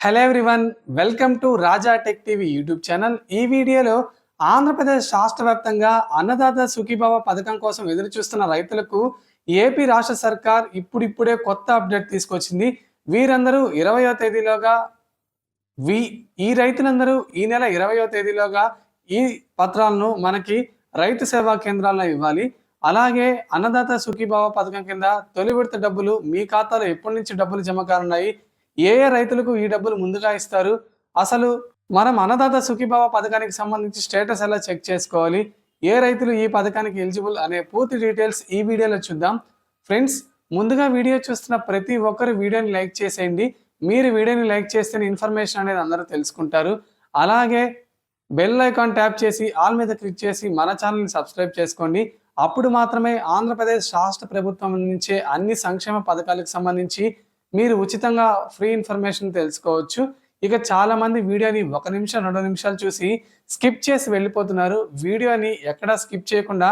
Hello everyone welcome to Raja Tech TV YouTube channel ఈ వీడియోలో ఆంధ్రప్రదేశ్ రాష్ట్ర వ్యాప్తంగా అన్నదాత సుఖీభావ పథకం కోసం ఎదురు చూస్తున్న రైతులకు ఏపీ రాష్ట్ర సర్కార్ ఇప్పుడిప్పుడే కొత్త అప్డేట్ తీసుకొచ్చింది. వీరందరూ ఇరవయో తేదీలోగా వీ ఈ రైతులందరూ ఈ నెల ఇరవయో తేదీలోగా ఈ పత్రాలను మనకి రైతు సేవా కేంద్రాల్లో ఇవ్వాలి. అలాగే అన్నదాత సుఖీభావ పథకం కింద తొలి విడత డబ్బులు మీ ఖాతాలో ఎప్పటి నుంచి డబ్బులు జమ కానున్నాయి? ఏ ఏ రైతులకు ఈ డబ్బులు ముందుగా ఇస్తారు? అసలు మనం అన్నదాత సుఖీభావ పథకానికి సంబంధించి స్టేటస్ ఎలా చెక్ చేసుకోవాలి? ఏ రైతులు ఈ పథకానికి ఎలిజిబుల్ అనే పూర్తి డీటెయిల్స్ ఈ వీడియోలో చూద్దాం. ఫ్రెండ్స్ ముందుగా వీడియో చూస్తున్న ప్రతి ఒక్కరు వీడియోని లైక్ చేసేయండి. మీరు వీడియోని లైక్ చేస్తేనే ఇన్ఫర్మేషన్ అనేది అందరూ తెలుసుకుంటారు. అలాగే బెల్ ఐకాన్ ట్యాప్ చేసి ఆల్ మీద క్లిక్ చేసి మన ఛానల్ని సబ్స్క్రైబ్ చేసుకోండి. అప్పుడు మాత్రమే ఆంధ్రప్రదేశ్ రాష్ట్ర ప్రభుత్వం అందించే అన్ని సంక్షేమ పథకాలకు సంబంధించి మీరు ఉచితంగా ఫ్రీ ఇన్ఫర్మేషన్ తెలుసుకోవచ్చు. ఇక చాలా మంది వీడియోని ఒక నిమిషం రెండు నిమిషాలు చూసి స్కిప్ చేసి వెళ్ళిపోతున్నారు. వీడియోని ఎక్కడా స్కిప్ చేయకుండా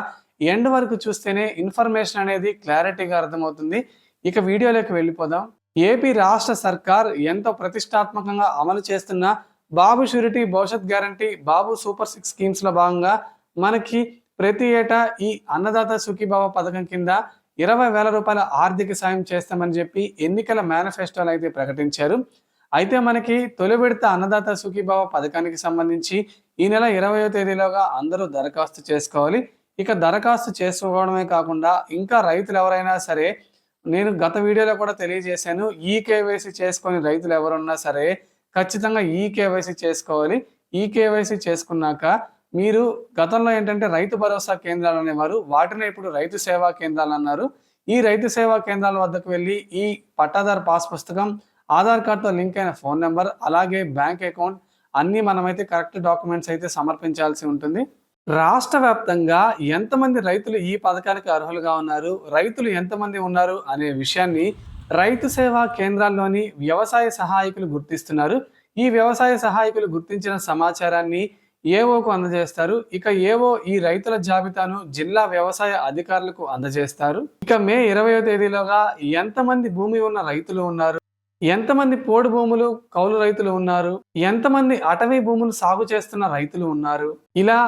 ఎండ్ వరకు చూస్తేనే ఇన్ఫర్మేషన్ అనేది క్లారిటీగా అర్థమవుతుంది. ఇక వీడియోలోకి వెళ్ళిపోదాం. ఏపీ రాష్ట్ర సర్కార్ ఎంతో ప్రతిష్టాత్మకంగా అమలు చేస్తున్న Babu surety Bhavishyat guarantee Babu super six స్కీమ్స్లో భాగంగా మనకి ప్రతి ఏటా ఈ అన్నదాత సుఖీభావ పథకం కింద ఇరవై వేల రూపాయల ఆర్థిక సాయం చేస్తామని చెప్పి ఎన్నికల మేనిఫెస్టోలు అయితే ప్రకటించారు. అయితే మనకి తొలి విడత అన్నదాత సుఖీభావ పథకానికి సంబంధించి ఈ నెల ఇరవయో తేదీలోగా అందరూ దరఖాస్తు చేసుకోవాలి. ఇక దరఖాస్తు చేసుకోవడమే కాకుండా ఇంకా రైతులు ఎవరైనా సరే నేను గత వీడియోలో కూడా తెలియజేశాను ఈ కేవైసీ చేసుకొని రైతులు ఎవరున్నా సరే ఖచ్చితంగా ఈ కేవైసీ చేసుకోవాలి. ఈ కేవైసీ చేసుకున్నాక మీరు గతంలో ఏంటంటే రైతు భరోసా కేంద్రాలు అనేవారు వాటిని ఇప్పుడు రైతు సేవా కేంద్రాలు అన్నారు. ఈ రైతు సేవా కేంద్రాల వద్దకు వెళ్ళి ఈ పట్టాదారు పాస్ పుస్తకం ఆధార్ కార్డుతో లింక్ అయిన ఫోన్ నెంబర్ అలాగే బ్యాంక్ అకౌంట్ అన్నీ మనమైతే కరెక్ట్ డాక్యుమెంట్స్ అయితే సమర్పించాల్సి ఉంటుంది. రాష్ట్ర వ్యాప్తంగా ఎంతమంది రైతులు ఈ పథకానికి అర్హులుగా ఉన్నారు రైతులు ఎంతమంది ఉన్నారు అనే విషయాన్ని రైతు సేవా కేంద్రాల్లోని వ్యవసాయ సహాయకులు గుర్తిస్తున్నారు. ఈ వ్యవసాయ సహాయకులు గుర్తించిన సమాచారాన్ని ఏఓకు అందజేస్తారు. ఇక ఏవో ఈ రైతుల జాబితాను జిల్లా వ్యవసాయ అధికారులకు అందజేస్తారు. ఇక మే ఇరవయో తేదీలోగా ఎంతమంది భూమి ఉన్న రైతులు ఉన్నారు? ఎంతమంది పోడు భూములు కౌలు రైతులు ఉన్నారు? ఎంతమంది అటవీ భూములు సాగు చేస్తున్న రైతులు ఉన్నారు? ఇలా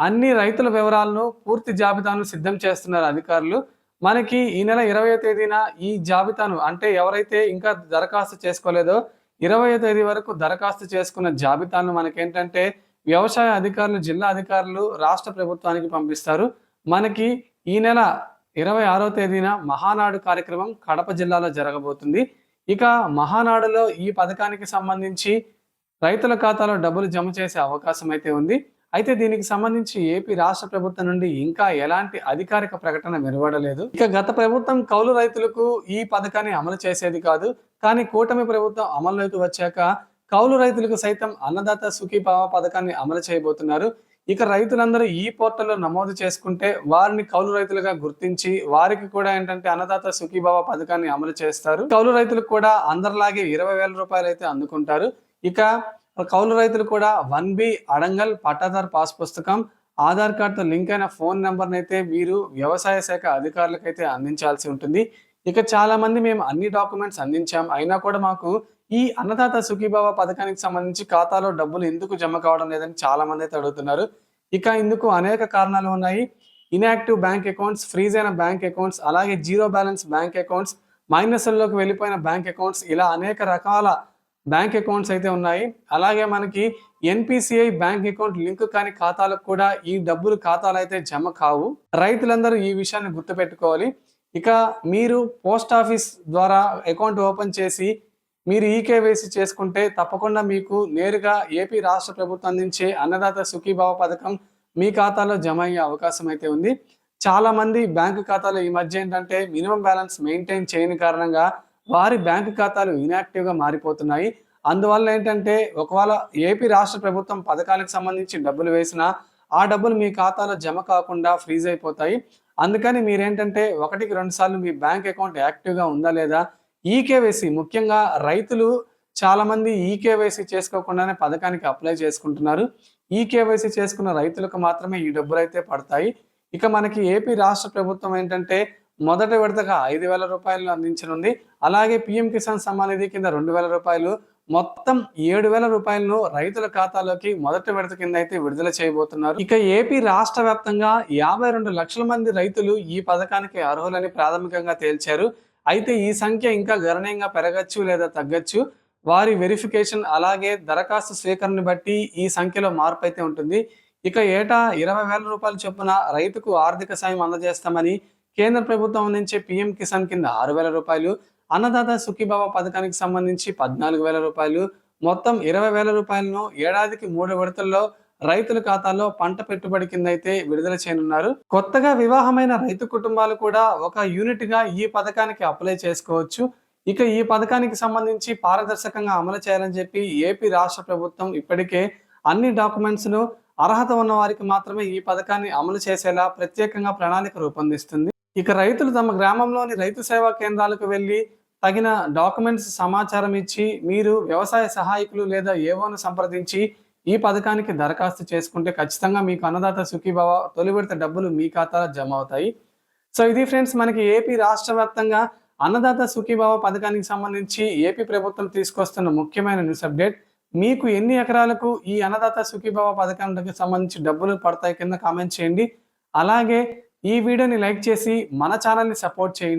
అన్ని రైతుల వివరాలను పూర్తి జాబితాను సిద్ధం చేస్తున్నారు అధికారులు. మనకి ఈ నెల ఇరవయో తేదీన ఈ జాబితాను అంటే ఎవరైతే ఇంకా దరఖాస్తు చేసుకోలేదో ఇరవయో తేదీ వరకు దరఖాస్తు చేసుకున్న జాబితాను మనకేంటంటే వ్యవసాయ అధికారులు జిల్లా అధికారులు రాష్ట్ర ప్రభుత్వానికి పంపిస్తారు. మనకి ఈ నెల ఇరవై ఆరో తేదీన మహానాడు కార్యక్రమం కడప జిల్లాలో జరగబోతుంది. ఇక మహానాడులో ఈ పథకానికి సంబంధించి రైతుల ఖాతాలో డబ్బులు జమ చేసే అవకాశం అయితే ఉంది. అయితే దీనికి సంబంధించి ఏపీ రాష్ట్ర ప్రభుత్వం నుండి ఇంకా ఎలాంటి అధికారిక ప్రకటన వెలువడలేదు. ఇక గత ప్రభుత్వం కౌలు రైతులకు ఈ పథకాన్ని అమలు చేసేది కాదు. కానీ కూటమి ప్రభుత్వం అమల్లోకి వచ్చాక కౌలు రైతులకు సైతం అన్నదాత సుఖీభావ పథకాన్ని అమలు చేయబోతున్నారు. ఇక రైతులందరూ ఈ పోర్టల్లో నమోదు చేసుకుంటే వారిని కౌలు రైతులుగా గుర్తించి వారికి కూడా ఏంటంటే అన్నదాత సుఖీభావ పథకాన్ని అమలు చేస్తారు. కౌలు రైతులకు కూడా అందరిలాగే ఇరవై వేల రూపాయలు అయితే అందుకుంటారు. ఇక కౌలు రైతులు కూడా వన్ బి అడంగల్ పట్టాదార్ పాస్ పుస్తకం ఆధార్ కార్డుతో లింక్ అయిన ఫోన్ నెంబర్ని అయితే మీరు వ్యవసాయ శాఖ అధికారులకైతే అందించాల్సి ఉంటుంది. ఇక చాలా మంది మేము అన్ని డాక్యుమెంట్స్ అందించాం. అయినా కూడా మాకు ఈ అన్నదాత సుఖీభావ పథకానికి సంబంధించి ఖాతాలో డబ్బులు ఎందుకు జమ కావడం లేదని చాలా మంది అయితే అడుగుతున్నారు. ఇక ఇందుకు అనేక కారణాలు ఉన్నాయి. ఇన్యాక్టివ్ బ్యాంక్ అకౌంట్స్ ఫ్రీజ్ అయిన బ్యాంక్ అకౌంట్స్ అలాగే జీరో బ్యాలెన్స్ బ్యాంక్ అకౌంట్స్ మైనస్లోకి వెళ్ళిపోయిన బ్యాంక్ అకౌంట్స్ ఇలా అనేక రకాల బ్యాంక్ అకౌంట్స్ అయితే ఉన్నాయి. అలాగే మనకి ఎన్పిసిఐ బ్యాంక్ అకౌంట్ లింక్ కాని ఖాతాలకు కూడా ఈ డబ్బులు ఖాతాలు అయితే జమ కావు. రైతులందరూ ఈ విషయాన్ని గుర్తుపెట్టుకోవాలి. ఇక మీరు పోస్ట్ ఆఫీస్ ద్వారా అకౌంట్ ఓపెన్ చేసి మీరు ఈకేవైసీ చేసుకుంటే తప్పకుండా మీకు నేరుగా ఏపీ రాష్ట్ర ప్రభుత్వం అందించే అన్నదాత సుఖీభావ పథకం మీ ఖాతాలో జమ అయ్యే అవకాశం అయితే ఉంది. చాలా మంది బ్యాంకు ఖాతాలో ఈ మధ్య ఏంటంటే మినిమం బ్యాలెన్స్ మెయింటైన్ చేయని కారణంగా వారి బ్యాంకు ఖాతాలు ఇన్యాక్టివ్గా మారిపోతున్నాయి. అందువల్ల ఏంటంటే ఒకవేళ ఏపీ రాష్ట్ర ప్రభుత్వం పథకాలకు సంబంధించి డబ్బులు వేసినా ఆ డబ్బులు మీ ఖాతాలో జమ కాకుండా ఫ్రీజ్ అయిపోతాయి. అందుకని మీరేంటంటే ఒకటికి రెండు సార్లు మీ బ్యాంక్ అకౌంట్ యాక్టివ్గా ఉందా లేదా ఈకేవైసీ ముఖ్యంగా రైతులు చాలామంది ఈకేవైసీ చేసుకోకుండానే పథకానికి అప్లై చేసుకుంటున్నారు. ఈకేవైసీ చేసుకున్న రైతులకు మాత్రమే ఈ డబ్బులు అయితే పడతాయి. ఇక మనకి ఏపీ రాష్ట్ర ప్రభుత్వం ఏంటంటే మొదటి విడతగా ఐదు వేల రూపాయలు అందించనుంది. అలాగే పిఎం కిసాన్ సమ్మాన్ నిధి కింద రెండు వేల రూపాయలు. మొత్తం ఏడు వేల రూపాయలను రైతుల ఖాతాలోకి మొదటి విడత కింద అయితే విడుదల చేయబోతున్నారు. ఇక ఏపీ రాష్ట్ర వ్యాప్తంగా యాభై రెండు లక్షల మంది రైతులు ఈ పథకానికి అర్హులని ప్రాథమికంగా తేల్చారు. అయితే ఈ సంఖ్య ఇంకా గణనీయంగా పెరగచ్చు లేదా తగ్గచ్చు? వారి వెరిఫికేషన్ అలాగే దరఖాస్తు స్వీకరణను బట్టి ఈ సంఖ్యలో మార్పు అయితే ఉంటుంది. ఇక ఏటా ఇరవై వేల రూపాయలు చొప్పున రైతుకు ఆర్థిక సాయం అందజేస్తామని కేంద్ర ప్రభుత్వం అందించే పీఎం కిసాన్ కింద ఆరు వేల రూపాయలు అన్నదాత సుఖీభావ పథకానికి సంబంధించి పద్నాలుగు వేల రూపాయలు మొత్తం ఇరవై వేల రూపాయలను ఏడాదికి మూడు విడతల్లో రైతుల ఖాతాలో పంట పెట్టుబడి కింద అయితే విడుదల చేయనున్నారు. కొత్తగా వివాహమైన రైతు కుటుంబాలు కూడా ఒక యూనిట్గా ఈ పథకానికి అప్లై చేసుకోవచ్చు. ఇక ఈ పథకానికి సంబంధించి పారదర్శకంగా అమలు చేయాలని చెప్పి ఏపీ రాష్ట్ర ప్రభుత్వం ఇప్పటికే అన్ని డాక్యుమెంట్స్ను అర్హత ఉన్న వారికి మాత్రమే ఈ పథకాన్ని అమలు చేసేలా ప్రత్యేకంగా ప్రణాళిక రూపొందిస్తుంది. ఇక రైతులు తమ గ్రామంలోని రైతు సేవా కేంద్రాలకు వెళ్ళి తగిన డాక్యుమెంట్స్ సమాచారం ఇచ్చి మీరు వ్యవసాయ సహాయకులు లేదా ఏవోను సంప్రదించి ఈ పథకానికి దరఖాస్తు చేసుకుంటే ఖచ్చితంగా మీకు అన్నదాత సుఖీభావ తొలి విడత డబ్బులు మీ ఖాతాలో జమ అవుతాయి. సో ఇది ఫ్రెండ్స్ మనకి ఏపీ రాష్ట్ర వ్యాప్తంగా అన్నదాత సుఖీభావ పథకానికి సంబంధించి ఏపీ ప్రభుత్వం తీసుకొస్తున్న ముఖ్యమైన న్యూస్ అప్డేట్. మీకు ఎన్ని ఎకరాలకు ఈ అన్నదాత సుఖీభావ పథకానికి సంబంధించి డబ్బులు పడతాయి కింద కామెంట్ చేయండి. అలాగే ఈ వీడియోని లైక్ చేసి మన ఛానల్ని సపోర్ట్ చేయండి.